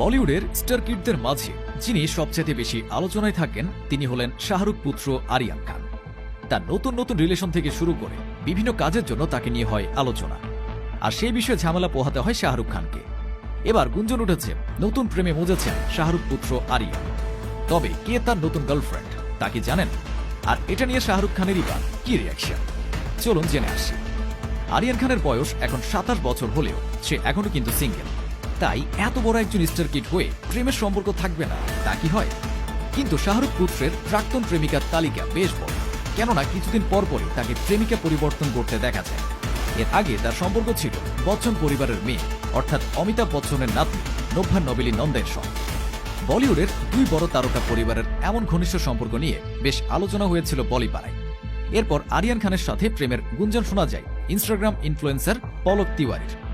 বলিউডের স্টার কিডদের মাঝে, যিনি সবচেয়ে বেশি আলোচনায় থাকেন, তিনি হলেন শাহরুখ পুত্র আরিয়ান খান। তার নতুন নতুন রিলেশন থেকে শুরু করে বিভিন্ন কাজের জন্য তাকে নিয়ে হয় আলোচনা। আর সেই বিষয়ে ঝামেলা পোহাতে হয় শাহরুখ খানকে। এবার গুঞ্জন উঠেছে, নতুন প্রেমে মজেছেন শাহরুখ পুত্র আরিয়ান। তবে কে তার নতুন গার্লফ্রেন্ড তা কি জানেন? আর এটা নিয়ে শাহরুখ খানেরই বা কি রিয়াকশন চলুন জেনে আসি। আরিয়ান খানের বয়স এখন সাতাশ বছর হলেও, সে এখনও কিন্তু সিঙ্গেল তাই এত বড় একজন স্টার কিড হয়ে প্রেমের সম্পর্ক থাকবে না। তা কি হয়? কিন্তু শাহরুখ পুত্রের প্রাক্তন প্রেমিকার তালিকা বেশ বড়। কেননা কিছুদিন পরপরই তাকে প্রেমিকা পরিবর্তন করতে দেখা যায়। এর আগে তার সম্পর্ক ছিল বচ্চন পরিবারের মেয়ে, অর্থাৎ অমিতাভ বচ্চনের নাতনি, নভ্যা নবেলী নন্দের সঙ্গে। বলিউডের দুই বড় তারকা পরিবারের এমন ঘনিষ্ঠ সম্পর্ক নিয়ে বেশ আলোচনা হয়েছিল বলিপাড়ায়। এরপর আরিয়ান খানের সাথে প্রেমের গুঞ্জন শোনা যায় ইনস্টাগ্রাম ইনফ্লুয়েন্সার পলক তিওয়ারির।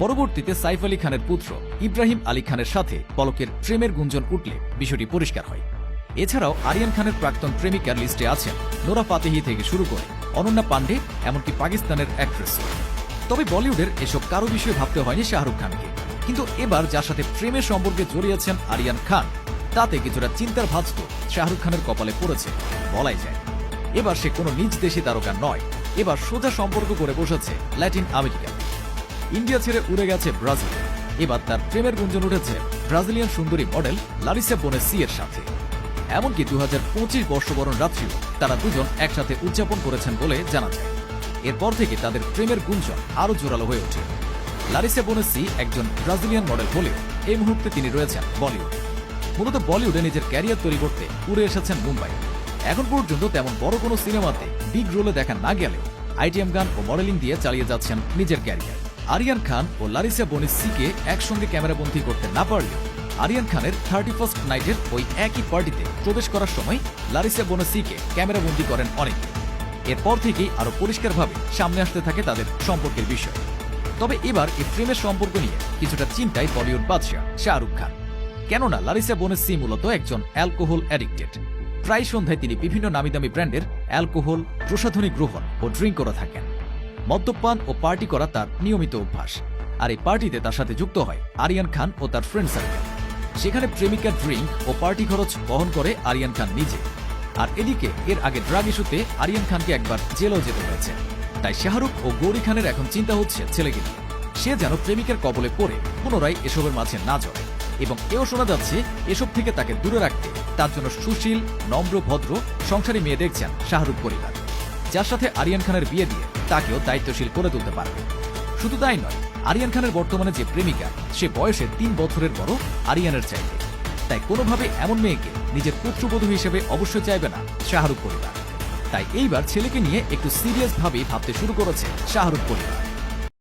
পরবর্তীতে সাইফ আলী খানের পুত্র ইব্রাহিম আলী খানের সাথে পলকের প্রেমের গুঞ্জন উঠলে বিষয়টি পরিষ্কার হয়। এছাড়াও আরিয়ান খানের প্রাক্তন প্রেমিকার লিস্টে আছেন নোরা ফাতেহি থেকে শুরু করে অনন্যা পান্ডে, এমনকি পাকিস্তানের অ্যাক্ট্রেস তবে বলিউডের এসব কারও বিষয়ে ভাবতে হয়নি শাহরুখ খানকে। কিন্তু এবার যার সাথে প্রেমের সম্পর্কে জড়িয়েছেন আরিয়ান খান, তাতে কিছুটা চিন্তার ভাঁজ তো শাহরুখ খানের কপালে পড়েছে, বলাই যায়। এবার সে কোনো নিজ দেশি তারকা নয়, এবার সোজা সম্পর্ক করে বসেছে ল্যাটিন আমেরিকা ইন্ডিয়া ছেড়ে উড়ে গেছে ব্রাজিল। এবার তার প্রেমের গুঞ্জন উঠেছে ব্রাজিলিয়ান সুন্দরী মডেল লারিসা বোনেসি এর সাথে। এমনকি দু হাজার পঁচিশ বর্ষবরণ রাত্রিও তারা দুজন একসাথে উদযাপন করেছেন বলে জানা যায়। এরপর থেকে তাদের প্রেমের গুঞ্জন আরও জোরালো হয়ে ওঠে। লারিসা বোনেসি একজন ব্রাজিলিয়ান মডেল হলেও এই মুহূর্তে তিনি রয়েছেন বলিউড। মূলত বলিউডে নিজের ক্যারিয়ার তৈরি করতে উড়ে এসেছেন মুম্বাই। এখন পর্যন্ত তেমন বড় কোনো সিনেমাতে বিগ রোলে দেখা না গেলেও আইটিএম গান ও মডেলিং দিয়ে চালিয়ে যাচ্ছেন নিজের ক্যারিয়ার। আরিয়ান খান ও লারিসা বনিসিকে একসঙ্গে ক্যামেরাবন্দি করতে না পারলেও আরিয়ান খানের থার্টি ফার্স্ট নাইটের ওই একই পার্টিতে প্রবেশ করার সময় লারিসা বোনাসিকে ক্যামেরাবন্দি করেন অনেকে। এরপর থেকেই আরও পরিষ্কারভাবে সামনে আসতে থাকে তাদের সম্পর্কের বিষয়। তবে এবার এই প্রেমের সম্পর্ক নিয়ে কিছুটা চিন্তায় বলিউড বাদশাহ শাহরুখ খান। কেননা লারিসা বোনেসি মূলত একজন অ্যালকোহল অ্যাডিক্টেড। প্রায় সন্ধ্যায় তিনি বিভিন্ন নামি দামি ব্র্যান্ডের অ্যালকোহল প্রসাধনী গ্রহণ ও ড্রিঙ্ক করে থাকেন। মদ্যপান ও পার্টি করা তার নিয়মিত অভ্যাস। আর এই পার্টিতে তার সাথে যুক্ত হয় আরিয়ান খান ও তার ফ্রেন্ড সার্কেল সেখানে প্রেমিকা ড্রিঙ্ক ও পার্টি খরচ বহন করে আরিয়ান খান নিজে। আর এদিকে এর আগে ড্রাগ ইস্যুতে আরিয়ান খানকে একবার জেলেও যেতে হয়েছে। তাই শাহরুখ ও গৌরী খানের এখন চিন্তা হচ্ছে ছেলেকে সে যেন প্রেমিকার কবলে পড়ে, পুনরায় এসবের মাঝে না জড়ে। এবং এও শোনা যাচ্ছে, এসব থেকে তাকে দূরে রাখতে তার জন্য সুশীল, নম্র, ভদ্র, সংসারী মেয়ে দেখছেন শাহরুখ পরিবার। যার সাথে আরিয়ান খানের বিয়ে দিয়ে তাকেও দায়িত্বশীল করে তুলতে পারবে। শুধু তাই নয়, আরিয়ান খানের বর্তমানে যে প্রেমিকা, সে বয়সে তিন বছরের বড় আরিয়ানের চাইবে তাই কোনোভাবে এমন মেয়েকে নিজের পুত্রবধূ হিসেবে অবশ্যই চাইবে না শাহরুখ পরিবার। তাই এইবার ছেলেকে নিয়ে একটু সিরিয়াসভাবেই ভাবতে শুরু করেছে শাহরুখ পরিবার।